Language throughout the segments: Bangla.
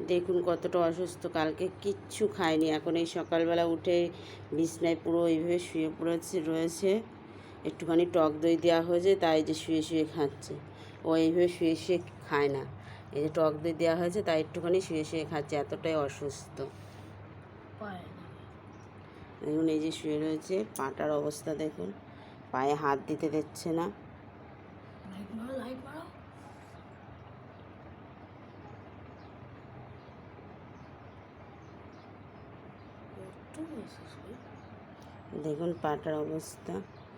দেখুন কতটা অসুস্থ, কালকে কিচ্ছু খায়নি এখন এই সকালবেলা উঠে বিছনায় পুরো এইভাবে শুয়ে পড়েছে, রয়েছে। একটুখানি টক দই দেওয়া হয়েছে, তাই যে শুয়ে শুয়ে খাচ্ছে। ও এইভাবে শুয়ে শুয়ে খায় না। এই যে টক দই দেওয়া হয়েছে, তাই একটুখানি শুয়ে শুয়ে খাচ্ছে, এতটাই অসুস্থ। দেখুন এই যে শুয়ে রয়েছে, পাটার অবস্থা দেখুন। পায়ে হাত দিতে দিচ্ছে না। দেখুন, পাটার অবস্থা।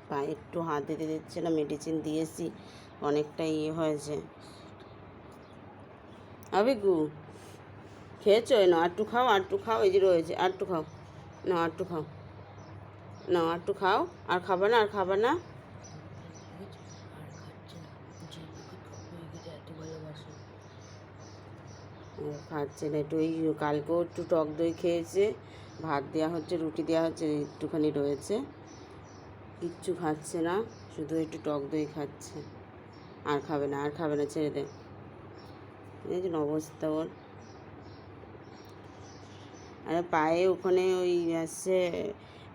পায়ে একটু হাত দিতে দিচ্ছে না মেডিসিন দিয়েছি, অনেকটা ইয়ে হয়েছে। আবেগু, খেয়েছো? না আটটু খাও আটটু খাও, এই যে রয়েছে, আটটু খাও। না আটটু খাও। না আটটু খাও, আর খাবে না, আর খাবে না। খাচ্ছে না, একটু ওই কালকেও একটু টক দই খেয়েছে। ভাত দেওয়া হচ্ছে রুটি দেওয়া হচ্ছে একটুখানি রয়েছে। কিচ্ছু খাচ্ছে না শুধু একটু টক দই খাচ্ছে। আর খাবে না আর খাবে না ছেড়ে দে। এই যে অবস্থা ওর। আরে পায়ে ওখানে ওই আসছে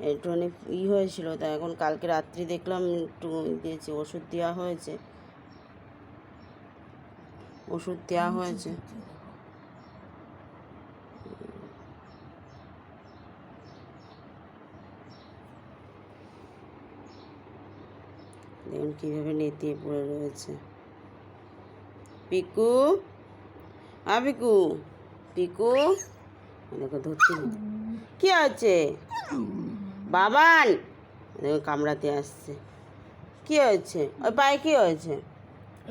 একটুখানি ই হয়েছিল তা এখন কালকে রাত্রি দেখলাম একটু দিয়েছে ওষুধ দেওয়া হয়েছে। ওষুধ দেওয়া হয়েছে। দেখুন কীভাবে নেতিয়ে পড়ে রয়েছে। পিকু? আ পিকু। পিকু? দেখো ধরতে। কি আছে বাবান! দেখো কামড়াতে আসছে। কি হয়েছে? ওই পায়ে কি হয়েছে?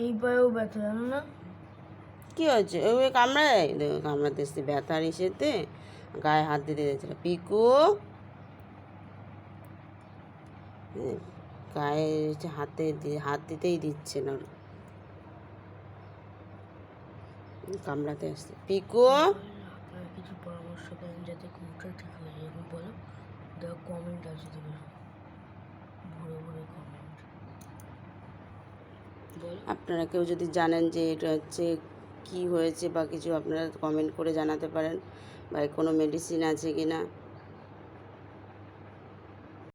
এই পায়েও ব্যথা জানো না? কি হয়েছে? ওই কামড়ায়? দেখো কামড়াতে এসছে ব্যথার ইসেতে গায়ে হাত দিতে যাচ্ছিল পিকু? গায়ে হচ্ছে হাতে হাত দিতেই দিচ্ছে না। কামড়াতে আসছে। পিকু! আপনারা কিছু পরামর্শ দেন যাতে কোনটা ঠিক হয়ে যায়। এখন বলো দেখো কমেন্ট আছে দেবে ভরে ভরে কমেন্ট আপনারা কেউ যদি জানেন যে এটা হচ্ছে কি হয়েছে বা কিছু আপনারা কমেন্ট করে জানাতে পারেন। বা কোনো মেডিসিন আছে কি না